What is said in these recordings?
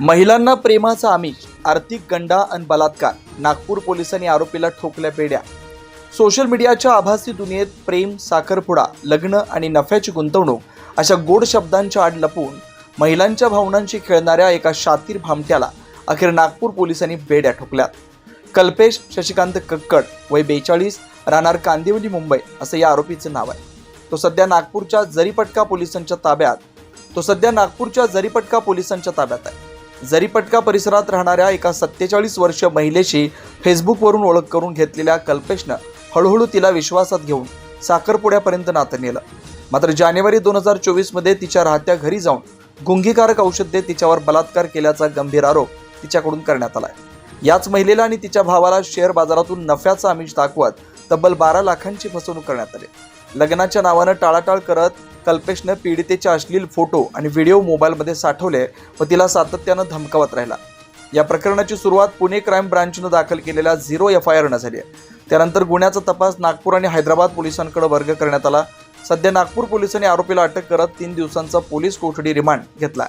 महिलांना प्रेमाचा आमिष आर्थिक गंडा आणि बलात्कार नागपूर पोलिसांनी आरोपीला ठोकल्या पेड्या सोशल मीडियाच्या आभासी दुनियेत प्रेम साखरपुडा लग्न आणि नफ्याची गुंतवणूक अशा गोड शब्दांच्या आड लपून महिलांच्या भावनांशी खेळणाऱ्या एका शातीर भामट्याला अखेर नागपूर पोलिसांनी बेड्या ठोकल्यात. कल्पेश शशिकांत कक्कड वय बेचाळीस राहणार कांदिवली मुंबई असं या आरोपीचं नाव आहे. तो सध्या नागपूरच्या जरीपटका पोलिसांच्या ताब्यात तो सध्या नागपूरच्या जरीपटका पोलिसांच्या ताब्यात आहे. जरीपटका परिसरात राहणाऱ्या एका सत्तेचाळीस वर्ष महिलेशी फेसबुकवरून ओळख करून घेतलेल्या कल्पेशनं हळूहळू तिला विश्वासात घेऊन साखरपुड्यापर्यंत नातं नेलं. मात्र जानेवारी दोन हजार चोवीसमध्ये तिच्या राहत्या घरी जाऊन गुंगीकारक औषध देत तिच्यावर बलात्कार केल्याचा गंभीर आरोप तिच्याकडून करण्यात आला आहे याच महिलेला आणि तिच्या भावाला शेअर बाजारातून नफ्याचा आमिष दाखवत तब्बल बारा लाखांची फसवणूक करण्यात आली. लग्नाच्या नावानं टाळाटाळ करत कल्पेशनं पीडितेचे अश्लील फोटो आणि व्हिडिओ मोबाईलमध्ये साठवले व तिला सातत्यानं धमकावत राहिला. या प्रकरणाची सुरुवात पुणे क्राईम ब्रांचनं दाखल केलेल्या झिरो एफ आय आरनं झाली आहे. त्यानंतर गुन्ह्याचा तपास नागपूर आणि हैदराबाद पोलिसांकडे वर्ग करण्यात आला. सध्या नागपूर पोलिसांनी आरोपीला अटक करत तीन दिवसांचा पोलीस कोठडी रिमांड घेतला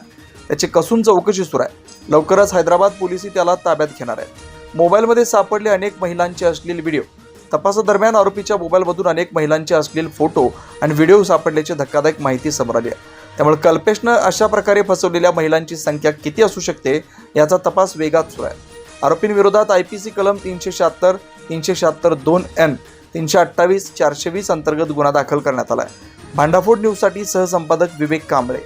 त्याची कसून चौकशी सुरू आहे. लवकरच हैदराबाद पोलिसही त्याला ताब्यात घेणार आहेत मोबाईलमध्ये सापडले अनेक महिलांचे अश्लील व्हिडिओ. तपासादरम्यान आरोपीच्या मोबाईलमधून अनेक महिलांचे असलेले फोटो आणि व्हिडिओ सापडल्याची धक्कादायक माहिती समोर आली आहे. त्यामुळे कल्पेशनं अशा प्रकारे फसवलेल्या महिलांची संख्या किती असू शकते याचा तपास वेगात सुरू आहे. आरोपींविरोधात आय पी सी कलम तीनशे शहात्तर तीनशे शहात्तर दोन एन तीनशे अठ्ठावीस चारशे वीस अंतर्गत गुन्हा दाखल करण्यात आला आहे. भांडाफोड न्यूजसाठी सहसंपादक विवेक कांबळे.